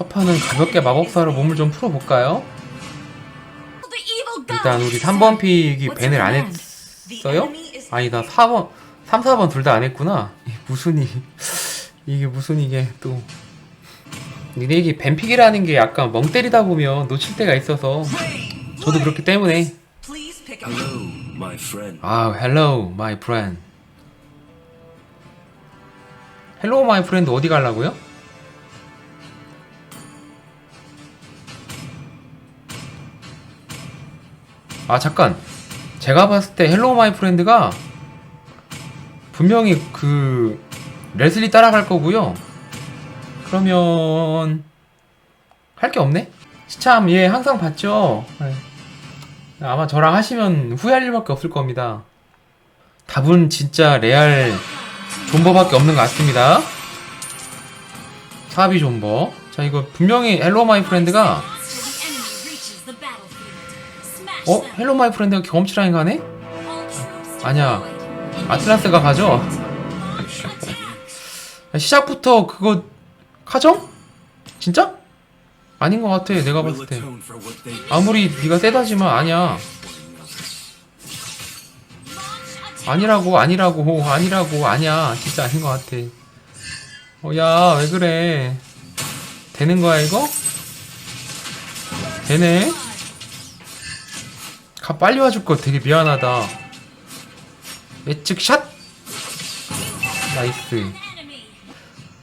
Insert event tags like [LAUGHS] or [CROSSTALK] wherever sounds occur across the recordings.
첫 판은 가볍게 마법사로 몸을 좀 풀어볼까요? 일단 우리 3번 픽이 밴을 안 했어요? 아니다 4번 3, 4번 둘 다 안 했구나 무슨 이 이게 무슨 이게 또 근데 이게 밴픽이라는 게 약간 멍 때리다 보면 놓칠 때가 있어서 저도 그렇기 때문에. Hello, my friend. 아 hello my friend hello my friend 어디 가려고요? 아 잠깐. 제가 봤을 때 헬로 마이 프렌드가 분명히 그 레슬리 따라갈 거고요. 그러면 할 게 없네? 시참 예 항상 봤죠. 네. 아마 저랑 하시면 후회할 일밖에 없을 겁니다. 답은 진짜 레알 존버밖에 없는 것 같습니다. 사비 존버. 자 이거 분명히 헬로 마이 프렌드가 어? 헬로 마이 프렌드가 경험치라인 가네? 아니야. 아틀라스가 가죠? 시작부터 그거 카정? 진짜? 아닌 것 같아 내가 봤을 때 아무리 네가 세다지만 아니야 아니라고 아니라고 아니라고 아니야 진짜 아닌 것 같아 어 야 왜 그래 되는 거야 이거? 되네 가 빨리 와줄 거 되게 미안하다. 예측 샷! 나이스.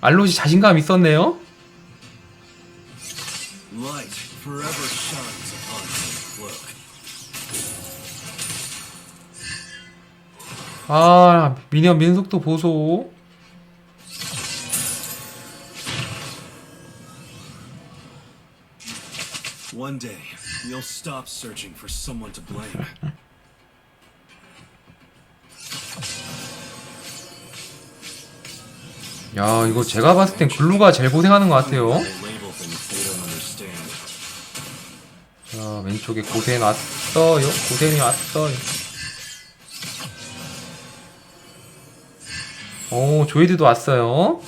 알로지 자신감 있었네요. 아 미니언 민속도 보소. One day, you'll stop searching for someone to blame. 야 이거 제가 봤을 땐 글루가 제일 고생하는 것 같아요. 자 왼쪽에 고생 왔어요 고생이 왔어요 오 조이드도 왔어요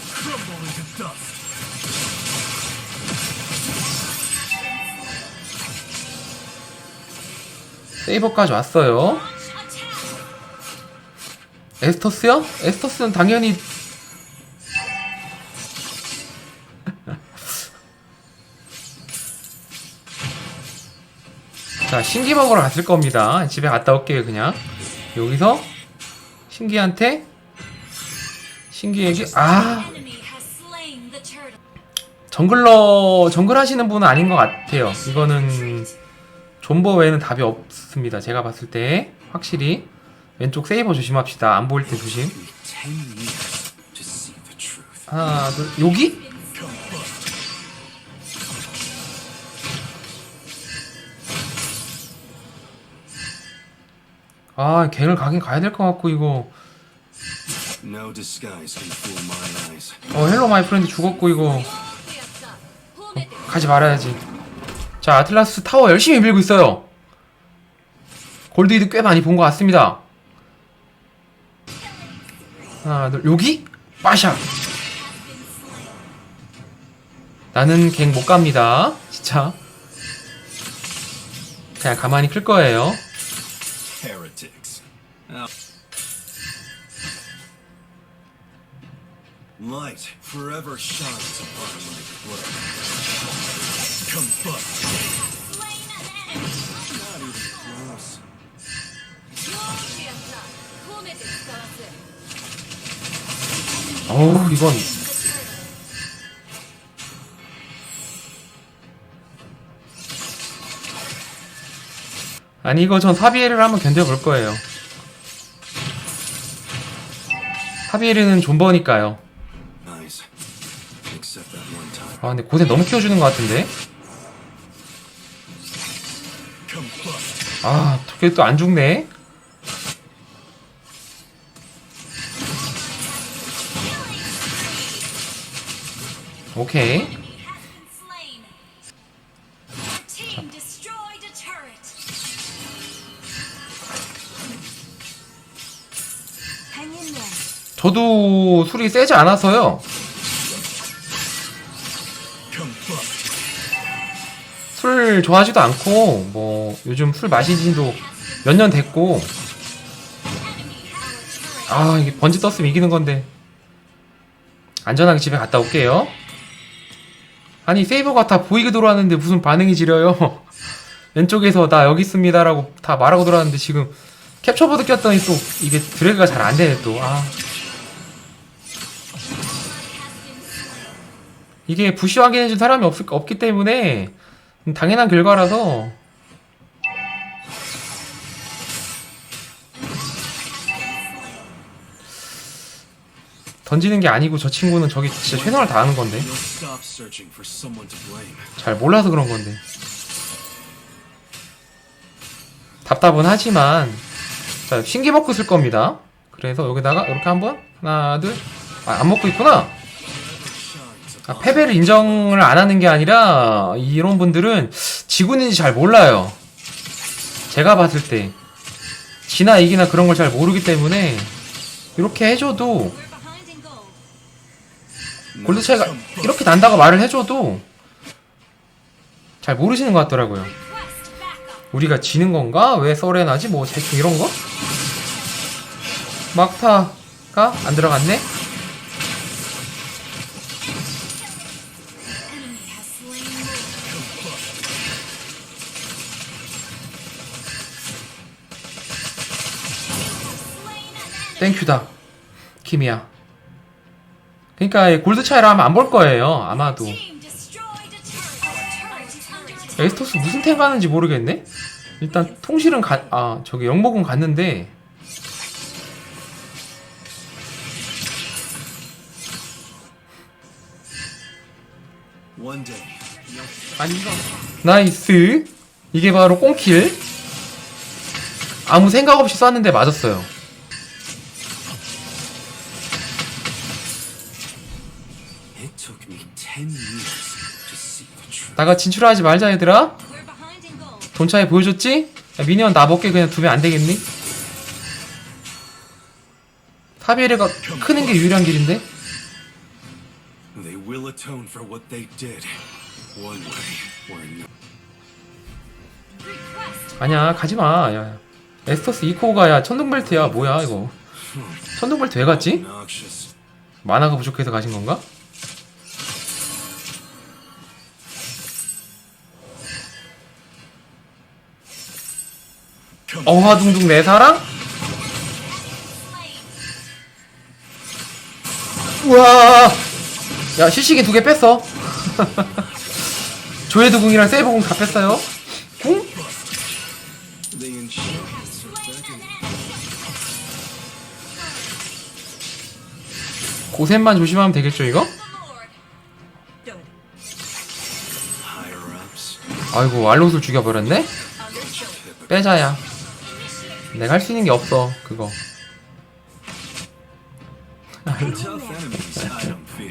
세이버까지 왔어요. 에스터스요? 에스터스는 당연히 [LAUGHS] 자 신기 먹으러 갔을 겁니다. 집에 갔다 올게요 그냥. 여기서 신기한테 신기에게 아. 정글러 정글 하시는 분은 아닌 것 같아요. 이거는 존버 외에는 답이 없습니다 제가 봤을 때 확실히 왼쪽 세이버 조심합시다 안 보일 때 조심. 하나 둘 여기? 아 갱을 가긴 가야 될 것 같고 이거. 어 헬로 마이 프렌드 죽었고 이거 가지 말아야지 자 아틀라스 타워 열심히 밀고 있어요. 골드이드 꽤 많이 본 것 같습니다. 하나 둘 여기? 빠샤! 나는 갱 못 갑니다. 진짜. 그냥 가만히 클 거예요. 어우 이건. 아니 이거 전 사비에를 한번 견뎌볼 거예요. 사비에르는 존버니까요. 아 근데 고생 너무 키워주는 것 같은데 아 저게 또 안 죽네 오케이. 저도 술이 세지 않아서요 술 좋아하지도 않고 뭐 요즘 술 마신 지도 몇 년 됐고 아 이게 번지 떴으면 이기는 건데. 안전하게 집에 갔다 올게요. 아니 세이버가 다 보이게 돌아왔는데 무슨 반응이 지려요? [LAUGHS] 왼쪽에서 나 여기 있습니다 라고 다 말하고 돌아왔는데 지금 캡처보드 꼈더니 또 이게 드래그가 잘 안 되네 또. 아. 이게 부시 확인해준 사람이 없, 없기 때문에 당연한 결과라서. 던지는 게 아니고 저 친구는 저기 진짜 최선을 다하는 건데. 잘 몰라서 그런 건데. 답답은 하지만 자 신기 먹고 쓸 겁니다. 그래서 여기다가 이렇게 한번 하나 둘안 먹고 있구나. 아, 패배를 인정을 안 하는 게 아니라 이런 분들은 지고 있는지 잘 몰라요 제가 봤을 때 지나 이기나 그런 걸 잘 모르기 때문에 이렇게 해줘도. 골드 차이가 이렇게 난다고 말을 해줘도 잘 모르시는 것 같더라고요. 우리가 지는 건가? 왜 썰에나지? 뭐 대충 이런 거? 막타가 안 들어갔네? 땡큐다. 키미야. 그러니까 이 골드 차이라 하면 안 볼 거예요 아마도. 에스토스 무슨 템 가는지 모르겠네? 일단 통실은 가, 아 저기 영목은 갔는데. 아니 이거. 나이스. 이게 바로 꽁킬. 아무 생각 없이 쐈는데 맞았어요 나가 진출하지 말자 얘들아 gold. 돈차에 보여줬지? 야, 미니언 나 먹게 그냥 두면 안 되겠니? 사비에르가 크는 게 유일한 길인데? They will atone for what they did. One way or another. Request. 아니야 가지마 야 에스토스 이코가 야 천둥벨트야 뭐야 이거 천둥벨트 왜 갔지? 만화가 부족해서 가신 건가? 어화둥둥 내 사랑? 우와 야 실시기 두개 뺐어 [LAUGHS] 조회두 궁이랑 세이브 궁 다 뺐어요 궁? Are back in 고센만 조심하면 되겠죠 이거? 아이고 왈롯을 죽여버렸네? 빼자야 내가 할 수 있는 게 없어 그거.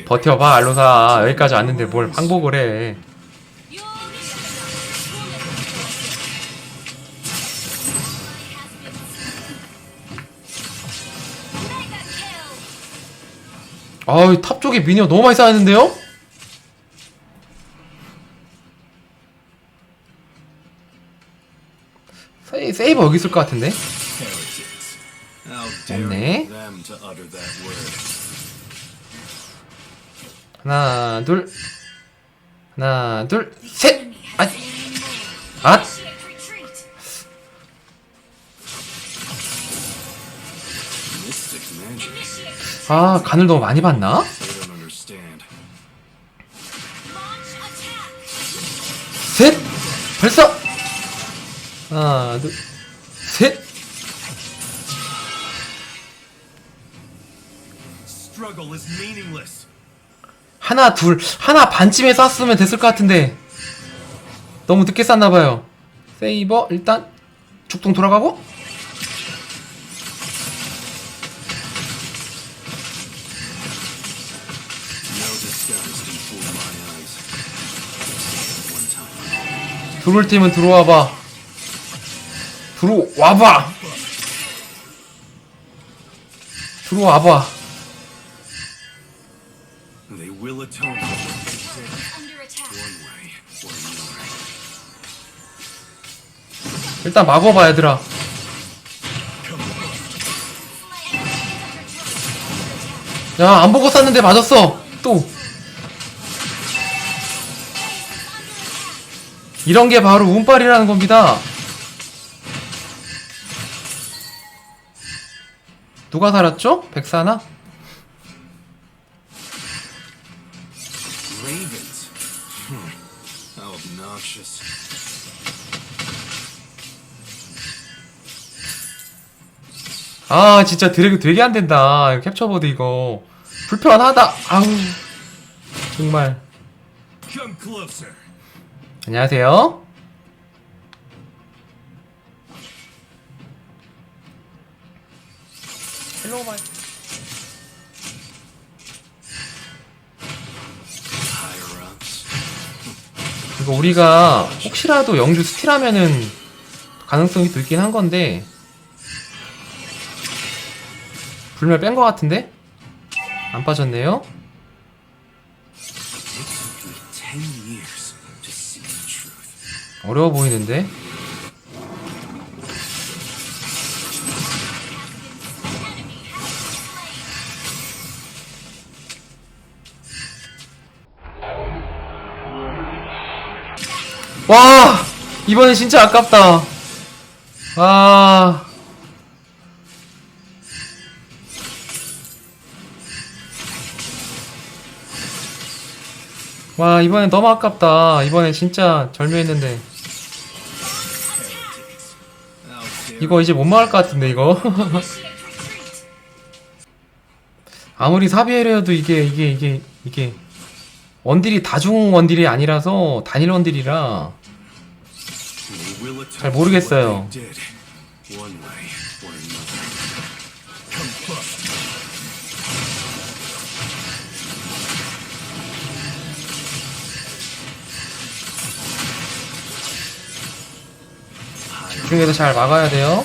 버텨봐 알로사 여기까지 왔는데 뭘 항복을 해. 아이 탑 쪽에 미니어 너무 많이 쌓였는데요? 세이, 세이버 여기 있을 것 같은데? 없네. 하나 둘 하나 둘 셋 아, 아. Initiate. 아 간을 너무 많이 봤나? 셋 벌써 하나 둘 셋 하나 둘 하나 반쯤에 쐈으면 됐을 것 같은데. 너무 늦게 쐈나봐요. 세이버 일단 죽동 돌아가고. 들어올 팀은 들어와봐. 들어와봐. 들어와봐 will atone for what they did. Under attack. way or another. 일단 막어봐 얘들아 야 안 보고 쐈는데 맞았어 또 이런 게 바로 운빨이라는 겁니다 누가 살았죠? 백사나? 아 진짜 드래그 되게 안 된다. 캡처보드 이거. 불편하다. 아우. 정말. 안녕하세요. 헬로 마이. 이거 우리가 혹시라도 영주 스틸하면은 가능성이 들긴 한 건데 불멸 뺀거 같은데? 안 빠졌네요? 어려워 보이는데? 와! 이번엔 진짜 아깝다. 아. 와, 이번엔 너무 아깝다. 이번엔 진짜 절묘했는데. 이거 이제 못 막을 것 같은데 이거 [LAUGHS] 아무리 사비에려도 이게 이게 이게 이게 원딜이 다중 원딜이 아니라서 단일 원딜이라 잘 모르겠어요. 중에서 잘 막아야 돼요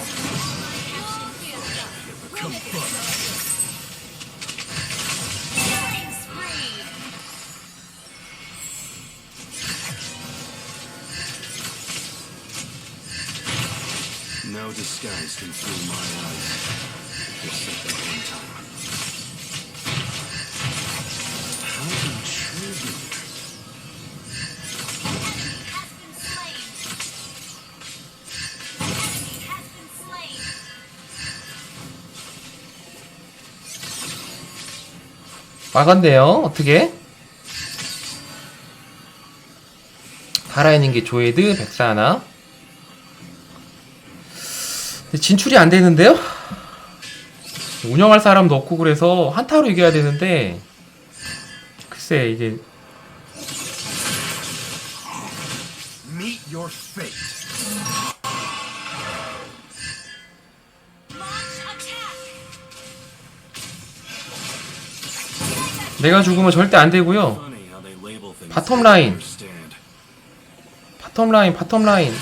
막았네요. 어떻게? 달아있는 게 조에드 백사하나? 근데 진출이 안 되는데요? 운영할 사람도 없고 그래서 한타로 이겨야 되는데 글쎄 이게 내가 죽으면 절대 안 되고요. 바텀 라인. 바텀 라인 바텀 라인.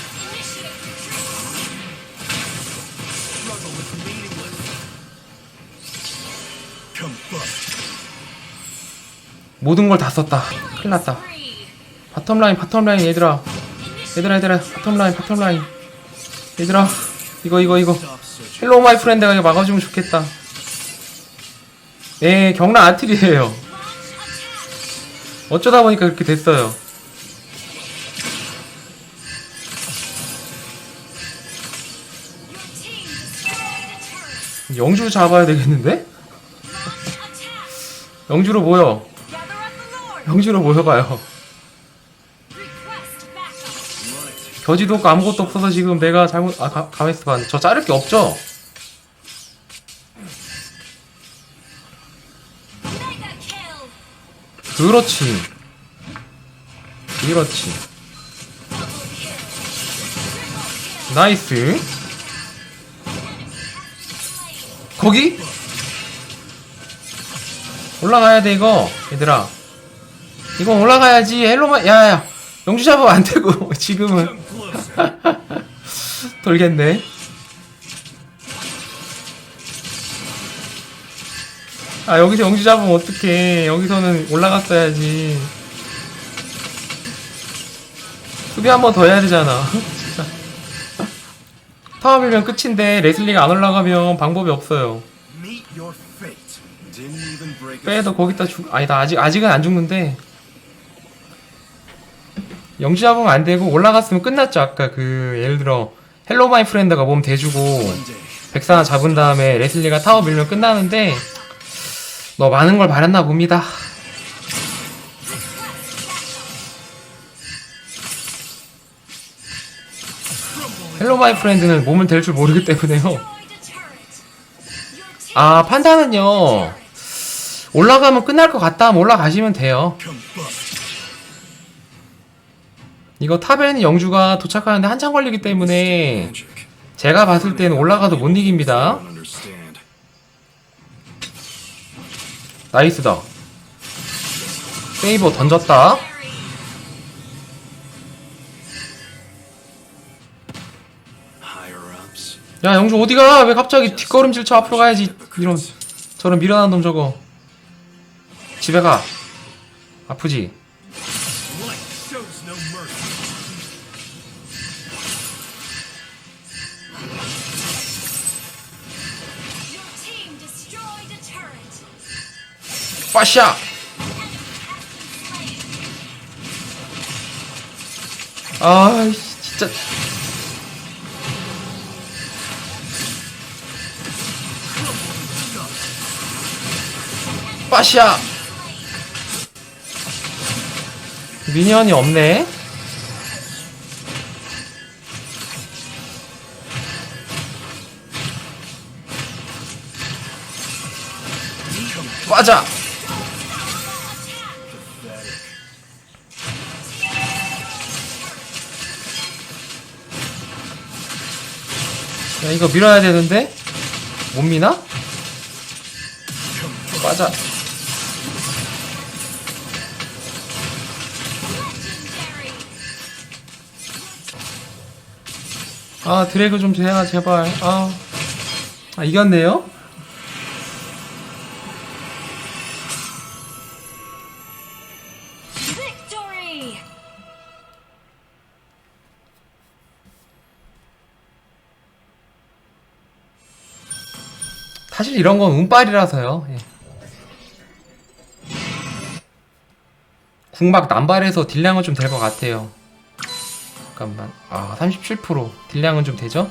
모든 걸 다 썼다 큰일 났다 바텀 라인 바텀 라인 얘들아 얘들아 얘들아 바텀 라인 바텀 라인 얘들아 이거 이거 이거 Stop searching. 헬로 마이 프렌드가 이거 막아주면 좋겠다 예 경라 아틀이에요 어쩌다 보니까 그렇게 됐어요 영주 잡아야 되겠는데? 영주로 모여 영주로 모여봐요 겨지도 없고 아무것도 없어서 지금 내가 잘못 아 가, 가만있어 봐. 저 자를 게 없죠? 그렇지. 그렇지. 나이스. 거기? 올라가야 돼 이거. 얘들아. 이건 올라가야지. 헬로마 야 야. 영주 잡으면 안 되고 [LAUGHS] 지금은. [LAUGHS] 돌겠네. 아 여기서 영주 잡으면 어떡해 여기서는 올라갔어야지 수비 한 번 더 해야 되잖아. 진짜. 타워 밀면 끝인데 레슬리가 안 올라가면 방법이 없어요. 빼도 거기다 죽 아니다 아직 아직은 안 죽는데 영지 잡으면 안 되고 올라갔으면 끝났죠 아까 그 예를 들어 헬로 마이 프렌드가 몸 대주고. 백사나 잡은 다음에 레슬리가 타워 밀면 끝나는데 너 많은 걸 바랬나 봅니다 헬로 마이 프렌드는 몸을 댈 줄 모르기 때문에요 아 판단은요 올라가면 끝날 것 같다 하면 올라가시면 돼요. 이거 탑에는 영주가 도착하는데 한참 걸리기 때문에. 제가 봤을 때는 올라가도 못 이깁니다 나이스다. 세이버 던졌다. 야 영주 어디가? 왜 갑자기 뒷걸음질 쳐? 앞으로 가야지. 이런 저런 미련한 놈 저거. 집에 가. 아프지 빠샤 아 진짜. 빠샤 미니언이 없네. 빠자 야 이거 밀어야 되는데 못 미나? Legendary. 아 드래그 좀 제가 제발 아, 아 이겼네요 사실 이런 건 운빨이라서요 예. 궁막 남발해서 딜량은 좀 될 것 같아요 잠깐만 아 37% 딜량은 좀 되죠?